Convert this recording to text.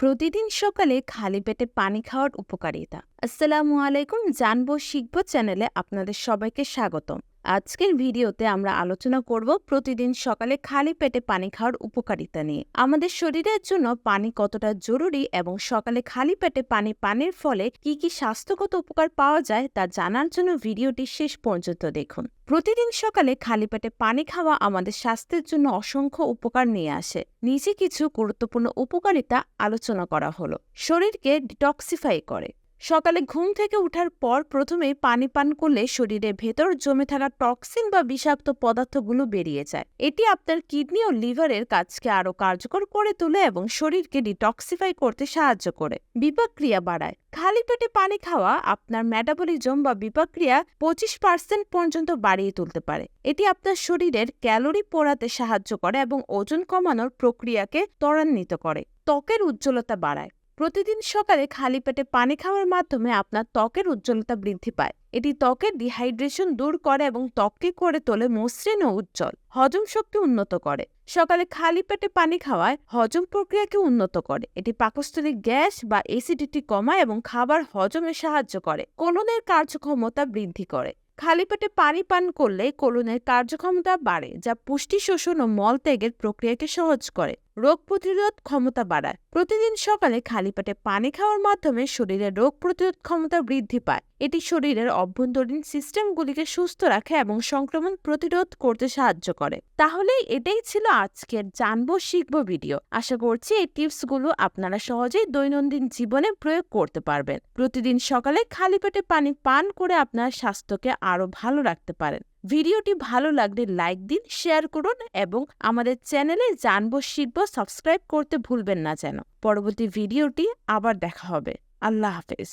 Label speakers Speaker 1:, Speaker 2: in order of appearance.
Speaker 1: প্রতিদিন সকালে খালি পেটে পানি খাওয়ার উপকারিতা। আসসালামু আলাইকুম, জানব শিখব চ্যানেলে আপনাদের সবাইকে স্বাগতম। আজকের ভিডিওতে আমরা আলোচনা করব প্রতিদিন সকালে খালি পেটে পানি খাওয়ার উপকারিতা নিয়ে। আমাদের শরীরের জন্য পানি কতটা জরুরি এবং সকালে খালি পেটে পানি, পানির ফলে কি কি স্বাস্থ্যগত উপকার পাওয়া যায় তা জানার জন্য ভিডিওটি শেষ পর্যন্ত দেখুন। প্রতিদিন সকালে খালি পেটে পানি খাওয়া আমাদের স্বাস্থ্যের জন্য অসংখ্য উপকার নিয়ে আসে। নিচে কিছু গুরুত্বপূর্ণ উপকারিতা আলোচনা করা হলো। শরীরকে ডিটক্সিফাই করে। সকালে ঘুম থেকে ওঠার পর প্রথমেই পানি পান করলে শরীরের ভেতর জমে থাকা টক্সিন বা বিষাক্ত পদার্থগুলো বেরিয়ে যায়। এটি আপনার কিডনি ও লিভারের কাজকে আরও কার্যকর করে তোলে এবং শরীরকে ডিটক্সিফাই করতে সাহায্য করে। বিপাক্রিয়া বাড়ায়। খালি পেটে পানি খাওয়া আপনার মেটাবলিজম বা বিপাক্রিয়া পঁচিশ পার্সেন্ট পর্যন্ত বাড়িয়ে তুলতে পারে। এটি আপনার শরীরের ক্যালোরি পোড়াতে সাহায্য করে এবং ওজন কমানোর প্রক্রিয়াকে ত্বরান্বিত করে। ত্বকের উজ্জ্বলতা বাড়ায়। প্রতিদিন সকালে খালি পেটে পানি খাওয়ার মাধ্যমে আপনার ত্বকের উজ্জ্বলতা বৃদ্ধি পায়। এটি ত্বকের ডিহাইড্রেশন দূর করে এবং ত্বককে করে তোলে মসৃণ ও উজ্জ্বল, হজম শক্তি উন্নত করে। সকালে খালি পেটে পানি খাওয়ায় হজম প্রক্রিয়াকে উন্নত করে। এটি পাকস্থলী গ্যাস বা এসিডিটি কমায় এবং খাবার হজমে সাহায্য করে। কোলনের কার্যক্ষমতা বৃদ্ধি করে। খালি পেটে পানি পান করলে কোলনের কার্যক্ষমতা বাড়ে, যা পুষ্টি শোষণ ও মলত্যাগের প্রক্রিয়াকে সহজ করে। রোগ প্রতিরোধ ক্ষমতা বাড়ায়। প্রতিদিন সকালে খালি পেটে পানি খাওয়ার মাধ্যমে শরীরের রোগ প্রতিরোধ ক্ষমতা বৃদ্ধি পায়। এটি শরীরের অভ্যন্তরীণ সিস্টেমগুলিকে সুস্থ রাখে এবং সংক্রমণ প্রতিরোধ করতে সাহায্য করে। তাহলে এটাই ছিল আজকের জানব, শিখব ভিডিও। আশা করছি এই টিপসগুলো আপনারা সহজেই দৈনন্দিন জীবনে প্রয়োগ করতে পারবেন। প্রতিদিন সকালে খালি পেটে পানি পান করে আপনার স্বাস্থ্যকে আরও ভালো রাখতে পারেন। ভিডিওটি ভালো লাগলে লাইক দিন, শেয়ার করুন এবং আমাদের চ্যানেলে জানব, শিখব, সাবস্ক্রাইব করতে ভুলবেন না যেন। পরবর্তী ভিডিওটি আবার দেখা হবে। আল্লাহ হাফেজ।